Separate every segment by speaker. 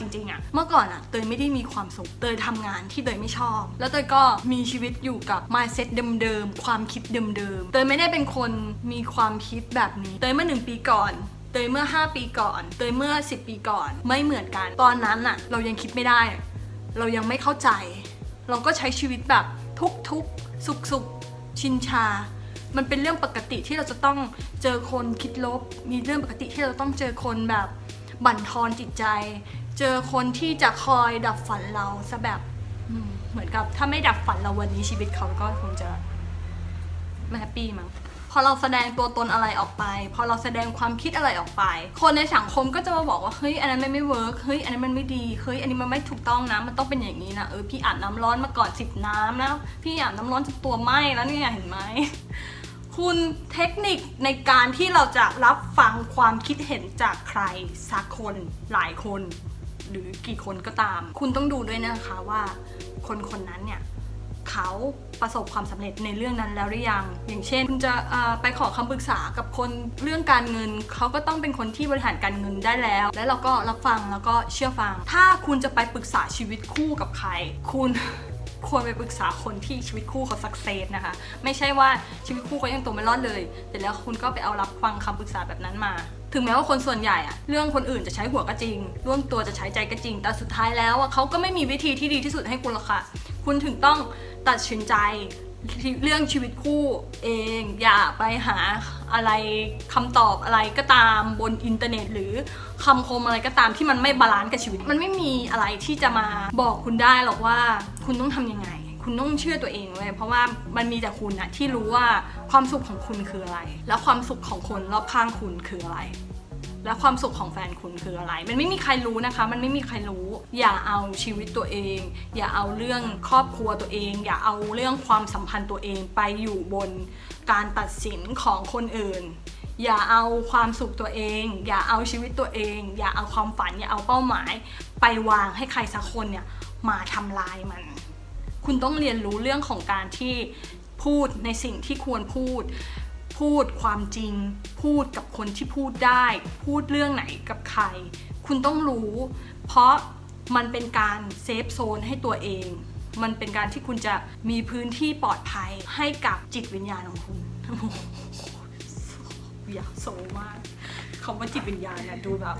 Speaker 1: จริงๆอะเมื่อก่อนอะเตยไม่ได้มีความสุขเตยทำงานที่เตยไม่ชอบ แล้วเตยก็มีชีวิตอยู่กับ mindset เดิมๆความคิดเดิมๆเตยไม่ได้เป็นคนมีความคิดแบบนี้เตยเมื่อหนึ่งปีก่อนเตยเมื่อ 5 ปีก่อน เตยเมื่อ 10 ปีก่อน ไม่เหมือนกัน ตอนนั้นอะเรายังคิดไม่ได้ เรายังไม่เข้าใจ เราก็ใช้ชีวิตแบบทุกๆสุขๆชินชา มันเป็นเรื่องปกติที่เราจะต้องเจอคนคิดลบ มีเรื่องปกติที่เราต้องเจอคนแบบบั่นทอนจิตใจ เจอคนที่จะคอยดับฝันเราซะแบบอืมเหมือนกับถ้าไม่ดับฝันเราวันนี้ชีวิตเขาก็คงจะไม่แฮปปี้มั้งพอเราแสดงตัวตนอะไรออกไป พอเราแสดงความคิดอะไรออกไป คนในสังคมก็จะมาบอกว่าเฮ้ยอันนั้นมันไม่เวิร์กเฮ้ยอันนั้นมันไม่ดีเฮ้ยอันนี้มันไม่ถูกต้องนะมันต้องเป็นอย่างนี้นะเออพี่อาบน้ำร้อนมาก่อนสิบน้ำแล้วพี่อาบน้ำร้อนจนตัวไหม้แล้วเนี่ยเห็นไหมคุณเทคนิคในการที่เราจะรับฟังความคิดเห็นจากใครสักคนหลายคน หรือกี่คนก็ตาม คุณต้องดูด้วยนะคะว่าคนคนนั้นเนี่ยเขาประสบความสำเร็จในเรื่องนั้นแล้วหรือยัง อย่างเช่น คุณจะไปขอคำปรึกษากับคนเรื่องการเงิน เขาก็ต้องเป็นคนที่บริหารการเงินได้แล้ว และเราก็รับฟังแล้วก็เชื่อฟัง ถ้าคุณจะไปปรึกษาชีวิตคู่กับใคร คุณควรไปปรึกษาคนที่ชีวิตคู่เขาสักเซสนะคะ ไม่ใช่ว่าชีวิตคู่เขายังตัวไม่รอดเลย แต่แล้วคุณก็ไปเอารับฟังคำปรึกษาแบบนั้นมา ถึงแม้ว่าคนส่วนใหญ่อะเรื่องคนอื่นจะใช้หัวก็จริงเรื่องตัวจะใช้ใจก็จริง แต่สุดท้ายแล้วอะเขาก็ไม่มีวิธีที่ดีที่สุดให้คุณหรอกค่ะ คุณถึงต้องตัดสินใจเรื่องชีวิตคู่เอง อย่าไปหาอะไรคำตอบอะไรก็ตามบนอินเทอร์เน็ต หรือคำคมอะไรก็ตามที่มันไม่บาลานซ์กับชีวิต มันไม่มีอะไรที่จะมาบอกคุณได้หรอกว่าคุณต้องทำยังไง คุณต้องเชื่อตัวเองเลยเพราะว่ามันมีแต่คุณนะที่รู้ว่าความสุขของคุณคืออะไร แล้วความสุขของคนรอบข้างคุณคืออะไร และความสุขของแฟนคุณคืออะไร มันไม่มีใครรู้นะคะ มันไม่มีใครรู้ อย่าเอาชีวิตตัวเอง อย่าเอาเรื่องครอบครัวตัวเอง อย่าเอาเรื่องความสัมพันธ์ตัวเองไปอยู่บนการตัดสินของคนอื่นอย่าเอาความสุขตัวเอง อย่าเอาชีวิตตัวเอง อย่าเอาความฝัน อย่าเอาเป้าหมาย ไปวางให้ใครสักคนเนี่ยมาทำลายมัน คุณต้องเรียนรู้เรื่องของการที่พูดในสิ่งที่ควรพูด พูดความจริง พูดกับคนที่พูดได้ พูดเรื่องไหนกับใคร คุณต้องรู้ เพราะมันเป็นการเซฟโซนให้ตัวเอง มันเป็นการที่คุณจะมีพื้นที่ปลอดภัยให้กับจิตวิญญาณของคุณอยากโซมากคำว่าจิตวิญญาณเนี่ยดูแบบ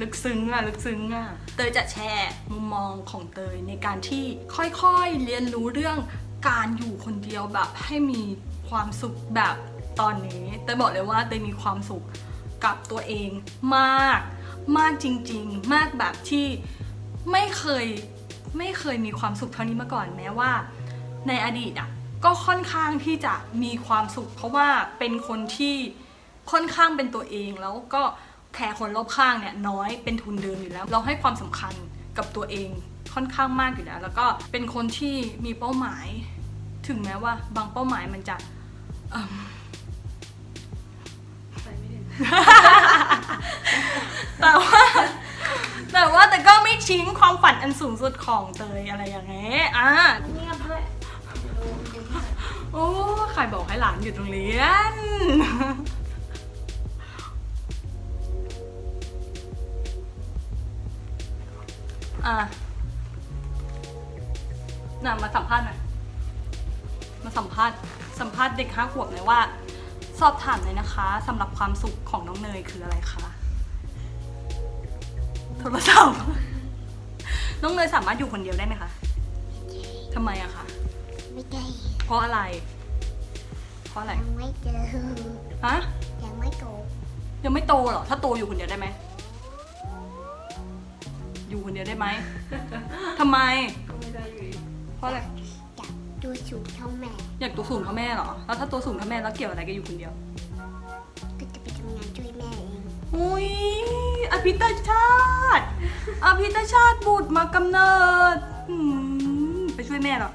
Speaker 1: ลึกซึ้งอะลึกซึ้งอะเตยจะแชร์มุมมองของเตยในการที่ค่อยๆเรียนรู้เรื่องการอยู่คนเดียวแบบให้มีความสุขแบบตอนนี้เตยบอกเลยว่าเตยมีความสุขกับตัวเองมาก มากจริง ๆ มากแบบที่ไม่เคยไม่เคยมีความสุขเท่านี้มาก่อนแม้ว่า ในอดีตอะก็ค่อนข้างที่จะมีความสุข เพราะว่าเป็นคนที่ค่อนข้างเป็นตัวเองแล้วก็ แคร์คนรอบข้างเนี่ยน้อยเป็นทุนเดิมอยู่แล้ว เราให้ความสำคัญกับตัวเองค่อนข้างมากอยู่แล้ว แล้วก็เป็นคนที่มีเป้าหมาย ถึงแม้ว่าบางเป้าหมายมันจะเอิ่ม
Speaker 2: ไปไม่ถึง
Speaker 1: แต่ว่าแต่ว่าแต่ก็ไม่ทิ้งความฝันอันสูงสุดของเตยอะไรอย่างเงี้ยอะ
Speaker 2: เงียบด้วยดูดูหน่อย
Speaker 1: โอ้ใครบอกให้หลานอยู่ตรงเรียน อะน่ะมาสัมภาษณ์หน่อยมาสัมภาษณ์สัมภาษณ์เด็กห้าขวบหน่อยว่า สอบถามเลยนะคะสำหรับความสุขของน้องเนยคืออะไรคะโทรศัพท์ น้องเนยสามารถอยู่คนเดียวได้ไหมคะทำไมอะคะ
Speaker 3: ไม่ได้
Speaker 1: เพราะอะไร เพราะอะไร
Speaker 3: ยังไม่เจอ
Speaker 1: ฮะ
Speaker 3: ยังไม่โต
Speaker 1: ยังไม่โตเหรอถ้าโตอยู่คนเดียวได้ไหมอยู่ คนเดียวได้ไหม ทำไม
Speaker 2: ก็ไม่ได้อยู่ดี
Speaker 1: เพราะอะไร
Speaker 3: จับดูสูงเท่าแม่
Speaker 1: อยากตัวสูงเท่าแม่เหรอ แล้วถ้าตัวสูงเท่าแม่แล้วเกี่ยวอะไรกับอยู่คนเดียว
Speaker 3: ก็จะไปทำงานช่วยแม่เอง
Speaker 1: อุ้ยอภิตชาติ อภิตชาติบุตรมากำเนิดอืมไปช่วยแม่เหรอ